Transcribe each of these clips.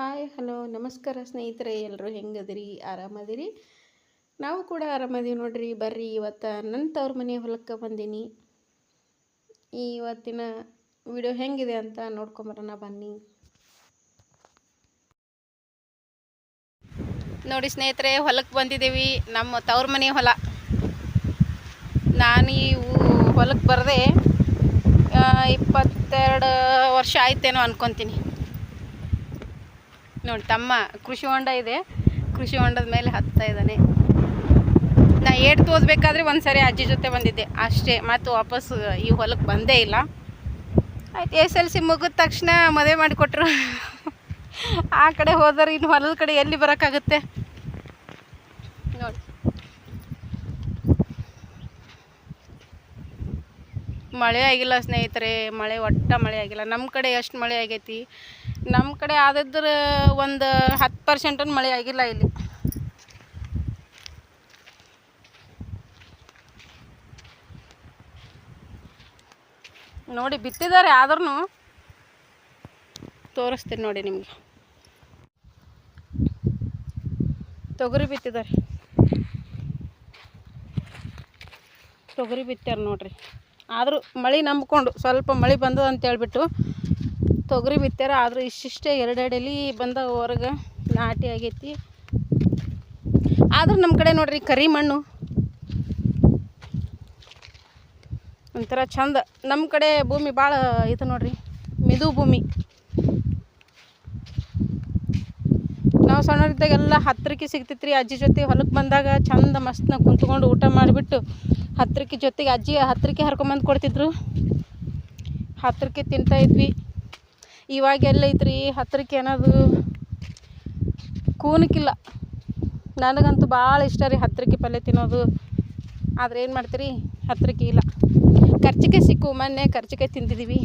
Hi, hello, ನಮಸ್ಕಾರ ಸ್ನೇಹಿತರೆ ಎಲ್ಲರೂ ಹೆಂಗದಿರಿ? ಆರಾಮದಿರಿ? ನಾವು ಕೂಡ ಆರಾಮದೀವಿ ನೋಡ್ರಿ, ಬರ್ರಿ. ಇವತ್ತು ನನ್ನ ತವ್ರ ಮನೆ ಹೊಲಕ್ಕೆ ಬಂದೀನಿ. ಇವತ್ತಿನ ವಿಡಿಯೋ ಹೆಂಗಿದೆ ಅಂತ ನೋಡ್ಕೊಂಬರೋಣ ಬನ್ನಿ. ನೋಡಿ ಸ್ನೇಹಿತರೆ ಹೊಲಕ್ಕೆ ಬಂದಿದ್ದೀವಿ. ನಮ್ಮ ತವ್ರ ಮನೆ ಹೊಲ. ನಾನು ಈ ಹೊಲಕ್ಕೆ ಬರದೆ ಇಪ್ಪತ್ತೆರಡು ವರ್ಷ ಆಯ್ತೇನೋ ಅನ್ಕೊತೀನಿ. ನೋಡಿ, ತಮ್ಮ ಕೃಷಿ ಹೊಂಡ ಇದೆ. ಕೃಷಿ ಹೊಂಡದ ಮೇಲೆ ಹತ್ತಾ ಇದ್ದಾನೆ. ನಾ ಏಟ್ ತೋದ್ಬೇಕಾದ್ರೆ ಒಂದು ಸರಿ ಅಜ್ಜಿ ಜೊತೆ ಬಂದಿದ್ದೆ. ಅಷ್ಟೇ, ಮತ್ತು ವಾಪಸ್ ಈ ಹೊಲಕ್ಕೆ ಬಂದೇ ಇಲ್ಲ. ಆಯ್ತು, ಎಸ್ ಎಲ್ ಸಿ ಮುಗಿದ ತಕ್ಷಣ ಮದುವೆ ಮಾಡಿಕೊಟ್ರು. ಆ ಕಡೆ ಹೋದರೆ ಇನ್ನು ಹೊಲದ ಕಡೆ ಎಲ್ಲಿ ಬರೋಕ್ಕಾಗುತ್ತೆ? ನೋಡಿ. ಮಳೆ ಆಗಿಲ್ಲ ಸ್ನೇಹಿತರೆ, ಮಳೆ, ಒಟ್ಟ ಮಳೆ ಆಗಿಲ್ಲ. ನಮ್ಮ ಕಡೆ ಎಷ್ಟು ಮಳೆ ಆಗೈತಿ? ನಮ್ಮ ಕಡೆ ಆದಿದ್ರೆ ಒಂದು ಹತ್ತು ಪರ್ಸೆಂಟನ್ನು ಮಳೆ ಆಗಿಲ್ಲ ಇಲ್ಲಿ. ನೋಡಿ ಬಿತ್ತಿದ್ದಾರೆ ಆದ್ರೂ ತೋರಿಸ್ತೀನಿ ನೋಡಿ ನಿಮಗೆ. ತೊಗರಿ ಬಿತ್ತಿದ್ದಾರೆ. ತೊಗರಿ ಬಿತ್ತಾರ ನೋಡಿರಿ. ಆದರೂ ಮಳೆ ನಂಬ್ಕೊಂಡು ಸ್ವಲ್ಪ ಮಳೆ ಬಂದದ ಅಂತ ಹೇಳ್ಬಿಟ್ಟು ತೊಗರಿ ಬಿತ್ತಾರ, ಆದರೂ ಇಷ್ಟಿಷ್ಟೇ ಎರಡೆರಡು ಎಲೆ ಬಂದ ಹೊರಗೆ ನಾಟಿ ಆಗೈತಿ. ಆದರೂ ನಮ್ಮ ಕಡೆ ನೋಡ್ರಿ ಕರಿ ಮಣ್ಣು. ಒಂಥರ ಚಂದ. ನಮ್ಮ ಕಡೆ ಭೂಮಿ ಭಾಳ ಇದು ನೋಡ್ರಿ, ಮಿದು ಭೂಮಿ. ನಾವು ಸಣ್ಣವರಿದ್ದಾಗೆಲ್ಲ ಹತ್ತಿರಕ್ಕೆ ರೀ ಅಜ್ಜಿ ಜೊತೆ ಹೊಲಕ್ಕೆ ಬಂದಾಗ ಚಂದ ಮಸ್ತ್ನ ಕುಂತ್ಕೊಂಡು ಊಟ ಮಾಡಿಬಿಟ್ಟು ಹತ್ತಿರಕ್ಕೆ ಜೊತೆಗೆ ಅಜ್ಜಿ ಹತ್ತಿರಕ್ಕೆ ಹರ್ಕೊಂಬಂದು ಕೊಡ್ತಿದ್ರು. ಹತ್ತಿರಕ್ಕೆ ತಿಂತಾ ಇದ್ವಿ. ಇವಾಗ ಎಲ್ಲ ಐತ್ರಿ? ಹತ್ತಿರಕ್ಕೆ ಏನದು ಕೂನಕ್ಕಿಲ್ಲ. ನನಗಂತೂ ಭಾಳ ಇಷ್ಟ ರೀ ಹತ್ತಿರಕ್ಕೆ ಪಲ್ಯ ತಿನ್ನೋದು. ಆದ್ರೆ ಏನು ಮಾಡ್ತೀರಿ? ಹತ್ತಿರಕ್ಕೆ ಇಲ್ಲ. ಕರ್ಚಿಕಾಯಿ ಸಿಕ್ಕು, ಮೊನ್ನೆ ಕರ್ಚಿಕಾಯಿ ತಿಂದಿದ್ದೀವಿ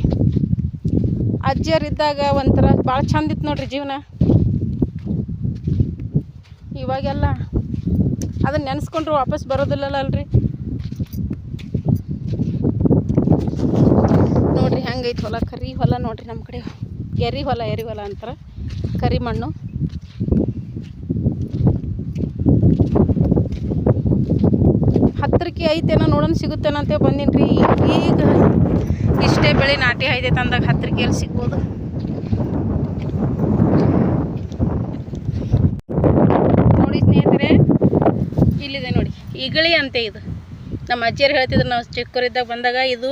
ಅಜ್ಜಿಯರಿದ್ದಾಗ ಒಂಥರ ಭಾಳ ಚಂದ ಇತ್ತು ನೋಡ್ರಿ ಜೀವನ. ಇವಾಗೆಲ್ಲ ಅದನ್ನ ನೆನೆಸ್ಕೊಂಡ್ರು ವಾಪಸ್ ಬರೋದಿಲ್ಲಲ್ಲ ಅಲ್ರಿ. ನೋಡ್ರಿ ಹೆಂಗೈತೆ ಹೊಲ, ಕರಿ ಹೊಲ ನೋಡ್ರಿ ನಮ್ಮ ಕಡೆ. ಎರಿ ಹೊಲ ಎರಿ ಹೊಲ ಅಂತಾರೆ. ಕರಿ ಮಣ್ಣು. ಹತ್ತಿರಕ್ಕೆ ಐತೇನೋ ನೋಡೋಣ ಸಿಗುತ್ತೇನೋ ಅಂತ ಬಂದೀನಿ ರೀ ಈಗ ಇಷ್ಟೇ ಬೆಳೆ ನಾಟಿ ಐದೈತೆ ತಂದಾಗ ಹತ್ತಿರಕ್ಕೆ ಎಲ್ಲಿ ಸಿಗ್ಬೋದು. ನೋಡಿ ಸ್ನೇಹಿತರೆ, ಇಲ್ಲಿದೆ ನೋಡಿ. ಇಗಳಿ ಅಂತೆ ಇದು. ನಮ್ಮ ಅಜ್ಜಿಯರು ಹೇಳ್ತಿದ್ರು, ನಾವು ಚಿಕ್ಕವರಿದ್ದಾಗ ಬಂದಾಗ ಇದು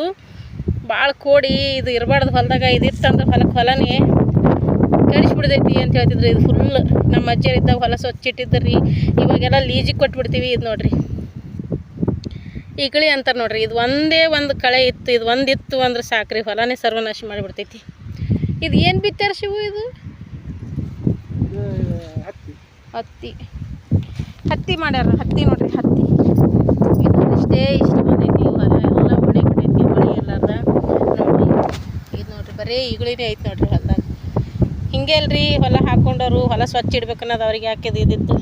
ಭಾಳ ಕೋಡಿ ಇದು ಇರಬಾರ್ದು ಹೊಲದಾಗ. ಇದಿತ್ತಂದ್ರೆ ಹೊಲಕ್ಕೆ ಹೊಲನೇ ಕಳಿಸ್ಬಿಡ್ತೈತಿ ಅಂತ ಹೇಳ್ತಿದ್ರು. ಇದು ಫುಲ್ ನಮ್ಮ ಅಜ್ಜಿಯರು ಇದ್ದಾಗ ಹೊಲ ಸ್ವಚ್ಛ ಇಟ್ಟಿದ್ರು ರೀ ಇವಾಗೆಲ್ಲ ಲೀಜಿಗೆ ಕೊಟ್ಬಿಡ್ತೀವಿ ಇದು ನೋಡ್ರಿ. ಇಗಳಿ ಅಂತಾರೆ ನೋಡ್ರಿ. ಇದು ಒಂದೇ ಒಂದು ಕಳೆ ಇತ್ತು. ಇದು ಒಂದಿತ್ತು ಅಂದ್ರೆ ಸಾಕ್ರಿ. ಹೊಲನೇ ಸರ್ವನಾಶ ಮಾಡಿಬಿಡ್ತೈತಿ. ಇದು ಏನು ಬಿತ್ತಾರ ಶಿವು ಇದು? ಹತ್ತಿ. ಹತ್ತಿ. ಮಾಡ್ಯಾರ. ಹತ್ತಿ ನೋಡ್ರಿ. ಹತ್ತಿ. ಇಷ್ಟೇ ಇಷ್ಟ ಬಂದೈತಿ ಹೊಲ ಎಲ್ಲ ಮಳೆ ಬಿಟ್ಟೈತಿ ಮಳೆ ಎಲ್ಲಾರ್ದ ನೋಡ್ರಿ ಇದು ನೋಡ್ರಿ ಬರೀ ಈಗಳಿನೇ ಐತೆ ನೋಡ್ರಿ ಹೊಲ್ದಾಗ. ಹಿಂಗೆ ಅಲ್ರಿ ಹೊಲ ಹಾಕೊಂಡವರು ಹೊಲ ಸ್ವಚ್ಛ ಇಡ್ಬೇಕನ್ನೋದು ಅವ್ರಿಗೆ ಯಾಕೆ ಇದಿತ್ತು?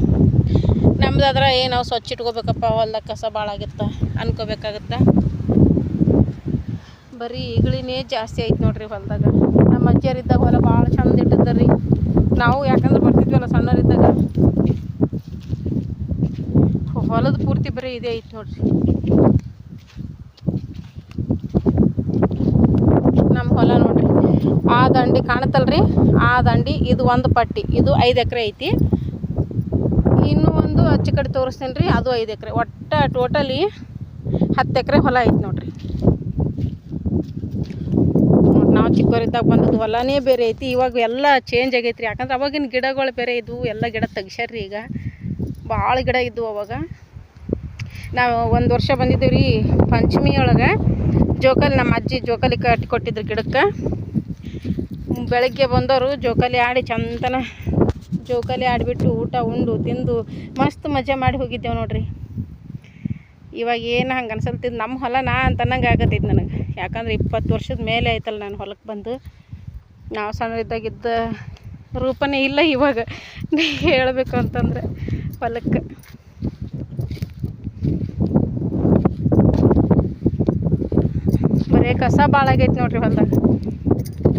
ನಮ್ದಾದ್ರೆ ಏನು ನಾವು ಸ್ವಚ್ಛ ಇಟ್ಕೋಬೇಕಪ್ಪ, ಹೊಲ್ದಾಗ ಕಸ ಭಾಳ ಆಗಿತ್ತ? ಅನ್ಕೋಬೇಕಾಗತ್ತ? ಬರೀ ಈಗಳಿನೇ ಜಾಸ್ತಿ ಐತೆ ನೋಡ್ರಿ ಹೊಲ್ದಾಗ. ನಮ್ಮ ಅಜ್ಜಿಯರಿದ್ದಾಗ ಹೊಲ ಭಾಳ ಚಂದ ಇಟ್ಟಿದ್ದರಿ. ನಾವು ಯಾಕಂದ್ರೆ ಬರ್ತಿದ್ವಲ್ಲ ಸಣ್ಣವರಿದ್ದಾಗ. ಹೊಲದ ಪೂರ್ತಿ ಬರೀ ಇದೇ ಐತೆ ನೋಡ್ರಿ ನಮ್ಮ ಹೊಲ ನೋಡ್ರಿ ಆ ದಂಡಿ ಕಾಣತ್ತಲ್ರಿ? ಆ ದಂಡಿ, ಇದು ಒಂದು ಪಟ್ಟಿ, ಇದು ಐದು ಎಕರೆ ಐತಿ. ಇನ್ನೂ ಒಂದು ಅಚ್ಚು ಕಡೆ ತೋರಿಸ್ತೀನಿ ರೀ ಅದು ಐದು ಎಕರೆ. ಒಟ್ಟು ಟೋಟಲಿ ಹತ್ತು ಎಕರೆ ಹೊಲ ಐತಿ ನೋಡ್ರಿ. ನೋಡ್, ನಾವು ಚಿಕ್ಕವರಿದ್ದಾಗ ಬಂದದ್ದು ಹೊಲನೇ ಬೇರೆ ಐತಿ. ಇವಾಗ ಎಲ್ಲ ಚೇಂಜ್ ರೀ ಯಾಕಂದ್ರೆ ಅವಾಗಿನ ಗಿಡಗಳು ಬೇರೆ ಇದ್ವು, ಎಲ್ಲ ಗಿಡ ತೆಗ್ಸ್ಯಾರ್ರಿ ಈಗ. ಭಾಳ ಗಿಡ ಇದ್ವು ಅವಾಗ. ನಾವು ಒಂದು ವರ್ಷ ಬಂದಿದ್ದೀವಿ ರೀ ಪಂಚಮಿ ಜೋಕಾಲಿ ನಮ್ಮ ಅಜ್ಜಿ ಜೋಕಾಲಿ ಕಟ್ಟಿ ಕೊಟ್ಟಿದ್ರು ಗಿಡಕ್ಕೆ. ಬೆಳಗ್ಗೆ ಬಂದವರು ಜೋಕಾಲಿ ಆಡಿ ಚಂದನ ಜೋಕಾಲಿ ಆಡಿಬಿಟ್ಟು ಊಟ ಉಂಡು, ತಿಂದು ಮಸ್ತ್ ಮಜಾ ಮಾಡಿ ಹೋಗಿದ್ದೇವೆ ನೋಡ್ರಿ. ಇವಾಗ ಏನು ಹಂಗೆ ಅನ್ಸಲ್ತಿದ್ದು ನಮ್ಮ ಹೊಲ ನಾ ಅಂತ ಆಗತ್ತಿದ್ದು ಆಗತ್ತೈತೆ ನನಗೆ. ಯಾಕಂದ್ರೆ ಇಪ್ಪತ್ತು ವರ್ಷದ ಮೇಲೆ ಆಯ್ತಲ್ಲ ನಾನು ಹೊಲಕ್ಕೆ ಬಂದು. ನಾವು ಸಣ್ಣರಿದ್ದಾಗಿದ್ದ ರೂಪನೇ ಇಲ್ಲ ಇವಾಗ. ಹೇಳಬೇಕು ಅಂತಂದ್ರೆ ಹೊಲಕ್ಕೆ ಬರೀ ಕಸ ಭಾಳ ಆಗೈತೆ ನೋಡ್ರಿ ಹೊಲ್ದಾಗ.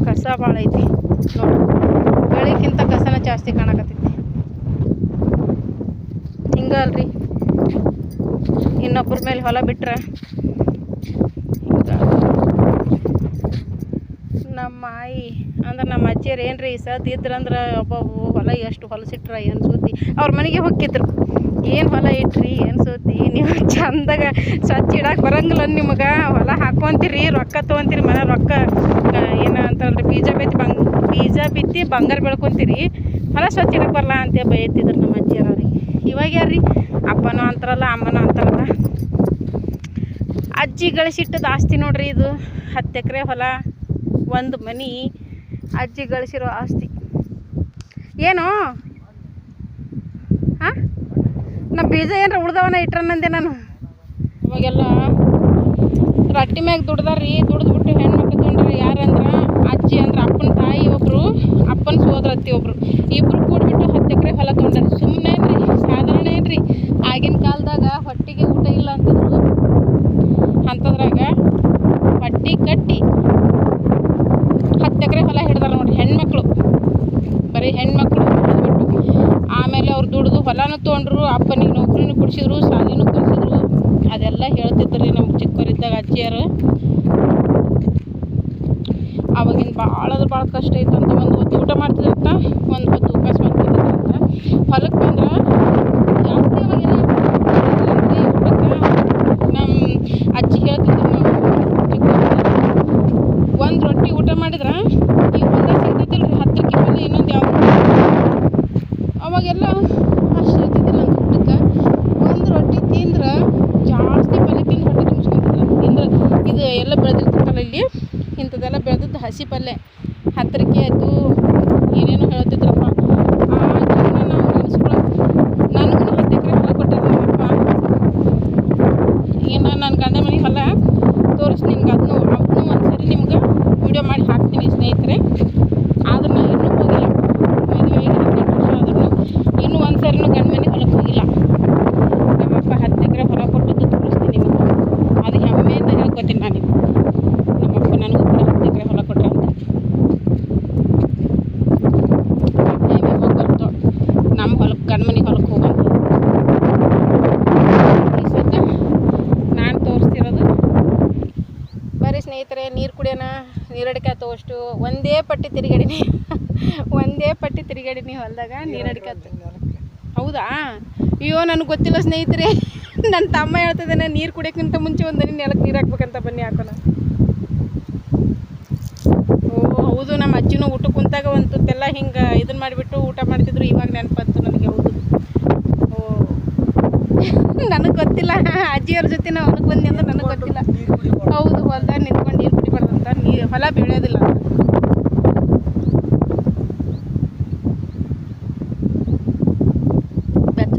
ಕಸ ಭಾಳ ಐತಿ. ನೋಡಿ, ಬೆಳಿಗ್ಗಿಂತ ಕಸನ ಜಾಸ್ತಿ ಕಾಣಕತ್ತೈತಿ. ಹಿಂಗ ಅಲ್ರಿ ಇನ್ನೊಬ್ಬರ ಮೇಲೆ ಹೊಲ ಬಿಟ್ರೆ ನಮ್ಮ ಆಯಿ ಅಂದ್ರೆ ನಮ್ಮ ಅಜ್ಜಿಯರು ಏನ್ರಿ ಸದ್ ಇದ್ರಂದ್ರೆ ಒಬ್ಬೊಬ್ಬ ಹೊಲ ಎಷ್ಟು ಹೊಲಸಿಟ್ರ ಏನು ಸುದ್ದಿ. ಅವ್ರ ಮನೆಗೆ ಹೋಗಿದ್ರು ಏನು ಹೊಲ ಇಟ್ರಿ, ಏನು ಸುದ್ದಿ ನೀವು ಚಂದಾಗ ಸ್ವಚ್ಛ ಇಡಕ್ಕೆ ಬರಂಗಿಲ್ಲ ನಿಮಗೆ. ಹೊಲ ಹಾಕ್ಕೊಂತೀರಿ ರೊಕ್ಕ ತೊಗೊಂತೀರಿ ಮನೆ, ರೊಕ್ಕ ಏನು ಅಂತಾರಲ್ರಿ, ಬೀಜ ಬಿತ್ತಿ ಬಂಗ್, ಬೀಜ ಬಿತ್ತಿ ಬಂಗಾರ ಬೆಳ್ಕೊಂತೀರಿ. ಹೊಲ ಸ್ವಚ್ಛ ಇಡಕ್ಕೆ ಬರಲ್ಲ ಅಂತ ಬೈತಿದ್ರು ನಮ್ಮ ಅಜ್ಜಿ ಅವ್ರಿಗೆ. ಇವಾಗ ಯಾರ್ರಿ? ಅಪ್ಪನೂ ಅಂತಾರಲ್ಲ, ಅಮ್ಮನೂ ಅಂತಾರಲ್ಲ. ಅಜ್ಜಿ ಗಳಿಸಿಟ್ಟದ ಆಸ್ತಿ ನೋಡ್ರಿ ಇದು. ಹತ್ತು ಎಕರೆ ಹೊಲ, ಒಂದು ಮನೆ, ಅಜ್ಜಿ ಗಳಿಸಿರೋ ಆಸ್ತಿ. ಏನು ನಾ ಬೀಜ ಏನಾರ ಉಳ್ದವನ ಇಟ್ರನಂದೆ ನಾನು. ಅವಾಗೆಲ್ಲ ರಟ್ಟಿ ಮ್ಯಾಗ ದುಡ್ದಾರ್ರಿ, ದುಡ್ದ್ಬಿಟ್ಟು ಹೆಣ್ಮಕ್ಳು ತೊಗೊಂಡ್ರಿ ಯಾರಂದ್ರೆ ಅಜ್ಜಿ ಅಂದ್ರೆ ಅಪ್ಪನ ತಾಯಿ ಒಬ್ಬರು ಅಪ್ಪನ ಸೋದರತ್ತಿ ಒಬ್ಬರು ಇಬ್ಬರು ಕೂಡ್ಬಿಟ್ಟು ಹತ್ತು ಎಕರೆ ಹೊಲ ತೊಗೊಂಡ್ರಿ ಸುಮ್ಮನೆ ಏನ್ರಿ ಸಾಧಾರಣ ಏನ್ರಿ ಆಗಿನ ಕಾಲದಾಗ ಹೊಟ್ಟಿಗೆ ಊಟ ಇಲ್ಲ ಅಂತಂದ್ರು. ಅಂಥದ್ರಾಗ ಹೊಟ್ಟಿ ಕಟ್ಟಿ ಹತ್ತು ಎಕರೆ ಹೊಲ ಹಿಡ್ದಾರ ನೋಡ್ರಿ ಹೆಣ್ಮಕ್ಳು. ಬರೀ ಹೆಣ್ಮಕ್ಳು. ಹೊಲನೂ ತೊಗೊಂಡ್ರು, ಅಪ್ಪನಿಗೆ ನೌಕರಿನೂ ಕೊಡಿಸಿದ್ರು, ಶಾಲೆನೂ ಕಲಿಸಿದ್ರು ಅದೆಲ್ಲ ಹೇಳ್ತಿದ್ರು ರೀ ನಮ್ಗೆ ಚಿಕ್ಕವರಿದ್ದಾಗ ಅಜ್ಜಿಯರು. ಅವಾಗಿನ ಭಾಳ ಅಂದ್ರೆ ಭಾಳ ಕಷ್ಟ ಅಂತ ಒಂದು ಹೊತ್ತು ಊಟ ಮಾಡ್ತಿದ್ರಂತ, ಒಂದು ಹೊತ್ತು ಉಪವಾಸ ಮಾಡ್ತಿದ್ರಂತ. ಹೊಲಕ್ಕೆ ಬಂದ್ರೆ ಜಾಸ್ತಿ ಅವಾಗೆಲ್ಲ ನಮ್ಮ ಅಜ್ಜಿ ಹೇಳ್ತಿದ್ರು ಒಂದು ರೊಟ್ಟಿ ಊಟ ಮಾಡಿದ್ರೆ, ಈ ಹೊಲ್ದಾಗ ಸಿಗ್ತೈತಿಲ್ಲ ರೀ ಹತ್ತಕ್ಕೆ ಹೊಲ ಇನ್ನೊಂದು ಯಾವ್ದು? ಅವಾಗೆಲ್ಲ ಅಷ್ಟು ಇರ್ತಿದ್ದಿಲ್ಲ ಅಂತ ಊಟಕ್ಕೆ ಒಂದು ರೊಟ್ಟಿ ತಿಂದ್ರೆ ಜಾಸ್ತಿ ಪಲ್ಯ ತಿಂದು ಹೊಟ್ಟೆ ತುಂಬಿಸ್ಕೊಂತಿದ್ರು ಅಂದ್ರೆ ಇದು ಎಲ್ಲ ಬೆಳೆದಿರ್ತೈತಲ್ಲ ಇಲ್ಲಿ ಇಂಥದ್ದೆಲ್ಲ ಬೆಳೆದಿದ್ದು ಹಸಿ ಪಲ್ಯ ಹತ್ತಿರಕ್ಕೆ ಆಯಿತು ಏನೇನೋ ಹೇಳ್ತಿದ್ರಪ್ಪ ನನಗೂ ಹತ್ತು ಎಕರೆ ಹೊಲ ಕೊಟ್ಟಾರ ನಮ್ಮಪ್ಪ ಏನು ನನ್ನ ಗಂಡ ಮನೆ ಹೊಲ ತೋರಿಸಿ ನಿಮ್ಗೆ ಅದನ್ನು ಅದನ್ನು ಒಂದು ಸರಿ ನಿಮ್ಗೆ ವಿಡಿಯೋ ಮಾಡಿ ಹಾಕ್ತೀನಿ ಸ್ನೇಹಿತರೆ. ಆದ್ರೆ ನಾನು ಇನ್ನೂ ಹೋಗಿಲ್ಲ. ಮದುವೆ ಆಗಿ ಹದಿನೆಂಟು ವರ್ಷ ಆದ್ರೂ ಇನ್ನೂ ಒಂದು ಸರಿನೂ ಗಂಡ ಮನೆ ಹೊಲಕ್ಕೆ ಹೋಗಿಲ್ಲ. ನಮ್ಮಪ್ಪ ಹತ್ತು ಎಕರೆ ಹೊಲ ಕೊಟ್ಟದ್ದು ತೋರಿಸ್ತೀನಿ ನಿಮಗೆ. ಅದು ಹೆಮ್ಮೆಯಿಂದ ಹೇಳ್ಕೊತೀನಿ ನಾನು ನಿಮ್ಗೆ ನಮ್ಮಪ್ಪ ನನಗೂ ಕೂಡ ಹತ್ತು ಎಕರೆ ಹೊಲ ಕೊಟ್ರ ಅಂತ ಹೆಮ್ಮೆ ಹೋಗ್ಬರ್ತು ನಮ್ಮ ಹೊಲಕ್ಕೆ ಗಂಡ ಮನೆ ಹೊಲಕ್ಕೆ ಹೋಗಂತ ಈ ಸದ್ಯ ನಾನು ತೋರಿಸ್ತಿರೋದು ಬರೀ ಸ್ನೇಹಿತರೆ ನೀರು ಕುಡಿಯೋಣ ನೀರಡಿಕೆ ತಗೋಷ್ಟು ಒಂದೇ ಪಟ್ಟಿ ತಿರುಗಾಡಿನಿ. ಒಂದೇ ಪಟ್ಟಿ ತಿರುಗಾಡಿನಿ ಹೊಲದಾಗ ನೀರಡಿಕೆ ಹೌದಾ? ಅಯ್ಯೋ ನನಗೆ ಗೊತ್ತಿಲ್ಲ ಸ್ನೇಹಿತರೆ. ನನ್ನ ತಮ್ಮ ಹೇಳ್ತಿದ್ದಾನೆ ನೀರು ಕುಡಿಯೋಕ್ಕಿಂತ ಮುಂಚೆ ಒಂದು ನೆಲಕ್ಕೆ ನೀರು ಹಾಕ್ಬೇಕಂತ ಬನ್ನಿ ಹಾಕೋಣ. ಓ ಹೌದು ನಮ್ಮ ಅಜ್ಜಿನೂ ಊಟ ಕುಂತಾಗ ಒಂದು ತುತ್ತೆಲ್ಲ ಹಿಂಗೆ ಇದನ್ನ ಮಾಡಿಬಿಟ್ಟು ಊಟ ಮಾಡ್ತಿದ್ರು ಇವಾಗ ನೆನಪಂತು ನನಗೆ ಹೌದು. ಓ. ನನಗೆ ಗೊತ್ತಿಲ್ಲ. ಅಜ್ಜಿಯವ್ರ ಜೊತೆ ನಾವು ಹೊಲಕ್ಕೆ ಬಂದಿ ಅಂದ್ರೆ ನನಗೆ ಗೊತ್ತಿಲ್ಲ. ಹೌದು ಹೊಲ್ದಾಗ ನಿಂತ್ಕೊಂಡು ನೀರು ಕುಡಿಬಾರ್ದಂತ ನೀರು ಹೊಲ ಬೆಳೆಯೋದಿಲ್ಲ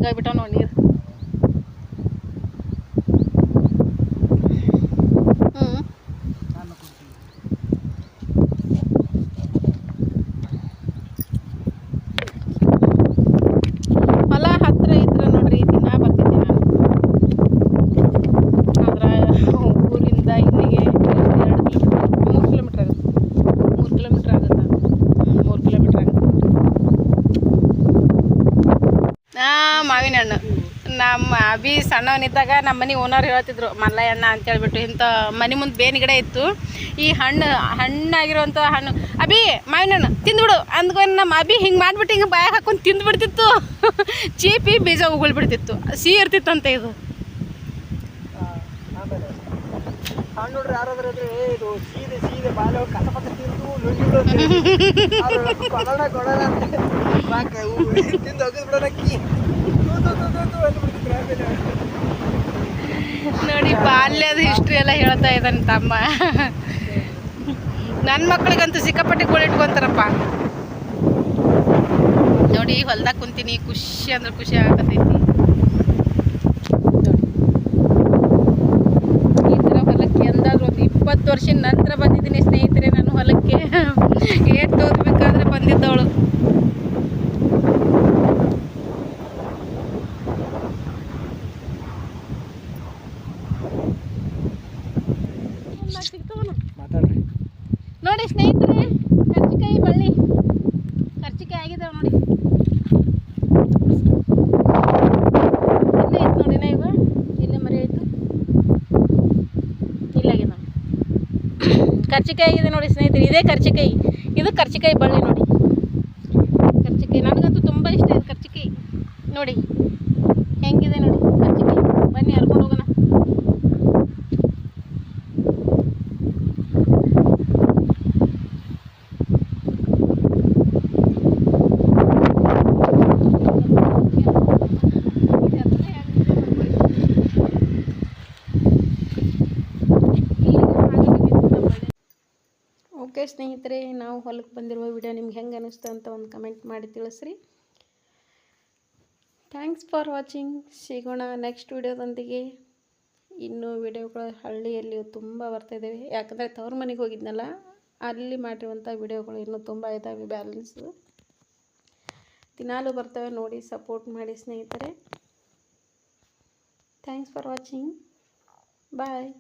ಬೆಚ್ಚಗಾಗ್ಬಿಟ್ಟಾವ ನೋಡಿ. ಮಾವಿನ ಹಣ್ಣು. ನಮ್ಮ ಅಭಿ ಸಣ್ಣವನಿದ್ದಾಗ ನಮ್ಮ ಮನೆ ಓನರ್ ಹೇಳ್ತಿದ್ರು ಮಲ್ಲಯ್ಯ ಅಣ್ಣ ಅಂತ ಹೇಳ್ಬಿಟ್ಟು ಇಂಥ ಮನೆ ಮುಂದೆ ಬೇವಿನ ಗಿಡ ಇತ್ತು. ಈ ಹಣ್ಣು ಹಣ್ಣಾಗಿರುವಂಥ ಹಣ್ಣು. ಅಭಿ, ಮಾವಿನ ಹಣ್ಣು, ತಿಂದ್ಬಿಡು. ಅಂದ್ಕೊಂಡು ನಮ್ಮ ಅಭಿ ಹಿಂಗೆ ಮಾಡಿಬಿಟ್ಟು ಹಿಂಗೆ ಬಾಯ ಹಾಕೊಂಡು ತಿಂದ್ಬಿಡ್ತಿತ್ತು. ಚೀಪಿ ಬೀಜ ಉಗುಳ್ಬಿಡ್ತಿತ್ತು. ಸಿಹಿ ಇರ್ತಿತ್ತಂತೆ ಇದು. ಹಣ್ಣು ನೋಡ್ರಿ ಯಾರಾದ್ರೂ ಏ, ಇದು ಸೀದೆ ಸೀದೆ ಬಾಲೆ ಹೋಗಿ ಕಸ ಪಸ ತಿಂದು ಕೊಡೋಣ ಕೊಡೋಣ ಅಂತ. ಬಾಕ ತಿಂದು ಹೋಗಿದ್ ಬಿಡೋಣ ಅಂದ್ಬಿಡ್ತಿದ್ರು ನೋಡಿ, ಬಾಲ್ಯದ ಹಿಸ್ಟ್ರಿ ಎಲ್ಲ ಹೇಳ್ತಾ ಇದ್ದಾನೆ ತಮ್ಮ. ನನ್ನ ಮಕ್ಳಿಗಂತೂ ಸಿಕ್ಕಾಪಟ್ಟೆ ಗೋಳಿಟ್ಕೊಂತಾರಪ್ಪ ನೋಡಿ, ಹೊಲ್ದಾಗ ಕುಂತೀನಿ, ಖುಷಿ ಅಂದ್ರೆ ಖುಷಿ ಆಗತೈತಿ ಈ ಥರ ಹೊಲಕ್ಕೆ ಎಂದಾದ್ರೂ ಇಪ್ಪತ್ತು ವರ್ಷದ ನಂತರ ಬಂದಿದ್ದೀನಿ ಸ್ನೇಹಿತರೆ ನಾನು ಹೊಲಕ್ಕೆ. ಏಟ್ ಓದ್ಬೇಕಾದ್ರೆ ಬಂದಿದ್ದವಳು ನೋಡಿ ಸ್ನೇಹಿತರೆ ಕರ್ಜಿಕಾಯಿ ಬಳ್ಳಿ ಕರ್ಜಿಕಾಯಿ ಆಗಿದಾವೆ ನೋಡಿ ಕರ್ಚಿಕಾಯಿ ಇದೆ ನೋಡಿ ಸ್ನೇಹಿತರೆ, ಇದೇ ಕರ್ಚಿಕಾಯಿ. ಇದು ಕರ್ಚಿಕಾಯಿ ಬಳ್ಳಿ ನೋಡಿ. ಕರ್ಚಿಕಾಯಿ, ನನಗಂತೂ ತುಂಬ ಇಷ್ಟ ಇದೆ ಕರ್ಚಿಕಾಯಿ. ನೋಡಿ, ಹೆಂಗಿದೆ ನೋಡಿ ಕರ್ಚಿಕಾಯಿ ಬನ್ನಿ ಹರ್ಕೊಂಡು ಹೋಗೋಣ ಸ್ನೇಹಿತರೆ, ನಾವು ಹೊಲಕ್ಕೆ ಬಂದಿರುವ ವಿಡಿಯೋ ನಿಮ್ಗೆ ಹೆಂಗೆ ಅನ್ನಿಸ್ತು ಅಂತ ಒಂದು ಕಮೆಂಟ್ ಮಾಡಿ ತಿಳಿಸ್ರಿ. ಥ್ಯಾಂಕ್ಸ್ ಫಾರ್ ವಾಚಿಂಗ್ ಸಿಗೋಣ ನೆಕ್ಸ್ಟ್ ವಿಡಿಯೋದೊಂದಿಗೆ. ಇನ್ನೂ ವಿಡಿಯೋಗಳು ಹಳ್ಳಿಯಲ್ಲಿ ತುಂಬ ಬರ್ತಾಯಿದ್ದಾವೆ ಯಾಕಂದರೆ ತವ್ರ ಮನೆಗೆ ಹೋಗಿದ್ನಲ್ಲ, ಅಲ್ಲಿ ಮಾಡಿರುವಂಥ ವಿಡಿಯೋಗಳು ಇನ್ನೂ ತುಂಬ ಇದ್ದಾವೆ ಬ್ಯಾಲೆನ್ಸು ದಿನಾಲೂ ಬರ್ತವೆ ನೋಡಿ ಸಪೋರ್ಟ್ ಮಾಡಿ ಸ್ನೇಹಿತರೆ. Thanks for watching bye